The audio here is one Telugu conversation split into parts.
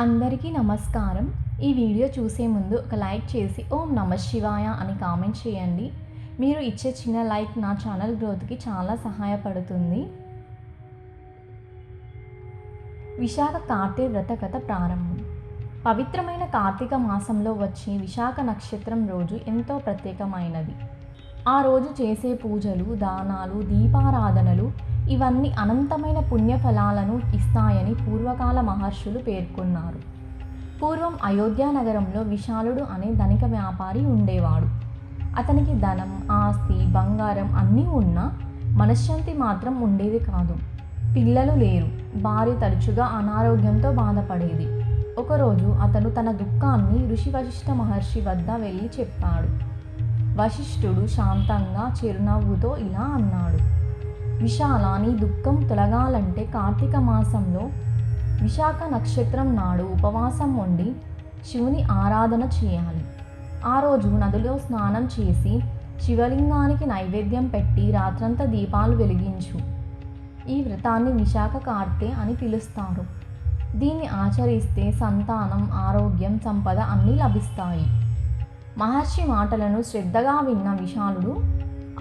అందరికీ నమస్కారం. ఈ వీడియో చూసే ముందు ఒక లైక్ చేసి ఓం నమ శివాయ అని కామెంట్ చేయండి. మీరు ఇచ్చే చిన్న లైక్ నా ఛానల్ గ్రోత్కి చాలా సహాయపడుతుంది. విశాఖ కార్తీక వ్రత కథ ప్రారంభం. పవిత్రమైన కార్తీక మాసంలో వచ్చే విశాఖ నక్షత్రం రోజు ఎంతో ప్రత్యేకమైనది. ఆ రోజు చేసే పూజలు దానాలు దీపారాధనలు ఇవన్నీ అనంతమైన పుణ్యఫలాలను ఇస్తాయని పూర్వకాల మహర్షులు పేర్కొన్నారు. పూర్వం అయోధ్య నగరంలో విశాలుడు అనే ధనిక వ్యాపారి ఉండేవాడు. అతనికి ధనం ఆస్తి బంగారం అన్నీ ఉన్నా మనశ్శాంతి మాత్రం ఉండేది కాదు. పిల్లలు లేరు. భార్య తరచుగా అనారోగ్యంతో బాధపడేది. ఒకరోజు అతను తన దుఃఖాన్ని ఋషి వశిష్ఠ మహర్షి వద్ద వెళ్ళి చెప్పాడు. వశిష్ఠుడు శాంతంగా చిరునవ్వుతో ఇలా అన్నాడు. విశాల నీ దుఃఖం తొలగాలంటే కార్తీక మాసంలో విశాఖ నక్షత్రం నాడు ఉపవాసం ఉండి శివుని ఆరాధన చేయాలి. ఆ రోజు నదిలో స్నానం చేసి శివలింగానికి నైవేద్యం పెట్టి రాత్రంతా దీపాలు వెలిగించు. ఈ వ్రతాన్ని విశాఖ కార్తె అని పిలుస్తారు. దీన్ని ఆచరిస్తే సంతానం ఆరోగ్యం సంపద అన్నీ లభిస్తాయి. మహర్షి మాటలను శ్రద్ధగా విన్న విశాలుడు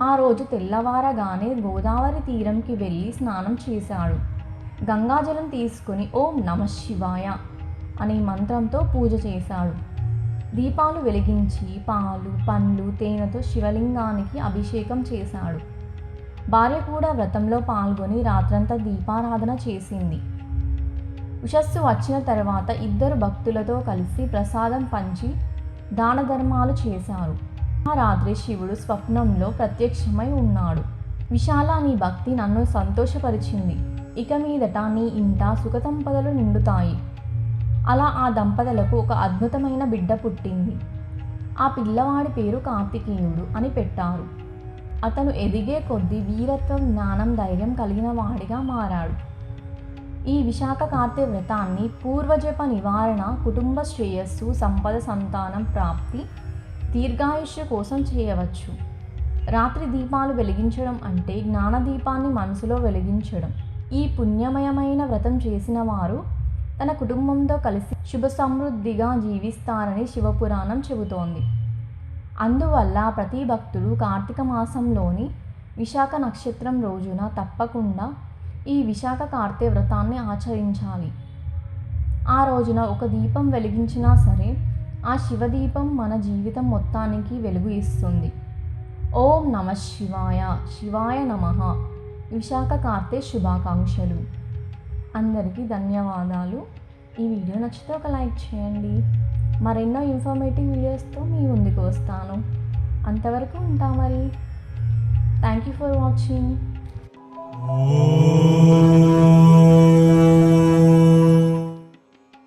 ఆ రోజు తెల్లవారగానే గోదావరి తీరంకి వెళ్ళి స్నానం చేశాడు. గంగాజలం తీసుకుని ఓం నమ శివాయ అనే మంత్రంతో పూజ చేశాడు. దీపాలు వెలిగించి పాలు పండ్లు తేనెతో శివలింగానికి అభిషేకం చేశాడు. భార్య కూడా వ్రతంలో పాల్గొని రాత్రంతా దీపారాధన చేసింది. ఉషస్సు వచ్చిన తర్వాత ఇద్దరు భక్తులతో కలిసి ప్రసాదం పంచి దాన ధర్మాలు చేశారు. ఆ రాత్రి శివుడు స్వప్నంలో ప్రత్యక్షమై ఉన్నాడు. విశాల నీ భక్తి నన్ను సంతోషపరిచింది. ఇక మీదట నీ ఇంట సుఖదంపదలు నిండుతాయి. అలా ఆ దంపతులకు ఒక అద్భుతమైన బిడ్డ పుట్టింది. ఆ పిల్లవాడి పేరు కార్తికేయుడు అని పెట్టారు. అతను ఎదిగే కొద్దీ వీరత్వం జ్ఞానం ధైర్యం కలిగిన వాడిగా మారాడు. ఈ విశాఖ కార్తె వ్రతాన్ని పూర్వజప నివారణ కుటుంబ శ్రేయస్సు సంపద సంతానం ప్రాప్తి దీర్ఘాయుష్య కోసం చేయవచ్చు. రాత్రి దీపాలు వెలిగించడం అంటే జ్ఞానదీపాన్ని మనసులో వెలిగించడం. ఈ పుణ్యమయమైన వ్రతం చేసిన వారు తన కుటుంబంతో కలిసి శుభ సమృద్ధిగా జీవిస్తారని శివపురాణం చెబుతోంది. అందువల్ల ప్రతి భక్తుడు కార్తీక మాసంలోని విశాఖ నక్షత్రం రోజున తప్పకుండా ఈ విశాఖ కార్తె వ్రతాన్ని ఆచరించాలి. ఆ రోజున ఒక దీపం వెలిగించినా సరే ఆ శివదీపం మన జీవితం మొత్తానికి వెలుగు ఇస్తుంది. ఓం నమ శివాయ శివాయ నమ. విశాఖ కార్తె శుభాకాంక్షలు. అందరికీ ధన్యవాదాలు. ఈ వీడియో నచ్చితే ఒక లైక్ చేయండి. మరెన్నో ఇన్ఫర్మేటివ్ వీడియోస్తో మీ ముందుకు వస్తాను. అంతవరకు ఉంటా మరి. Thank you for watching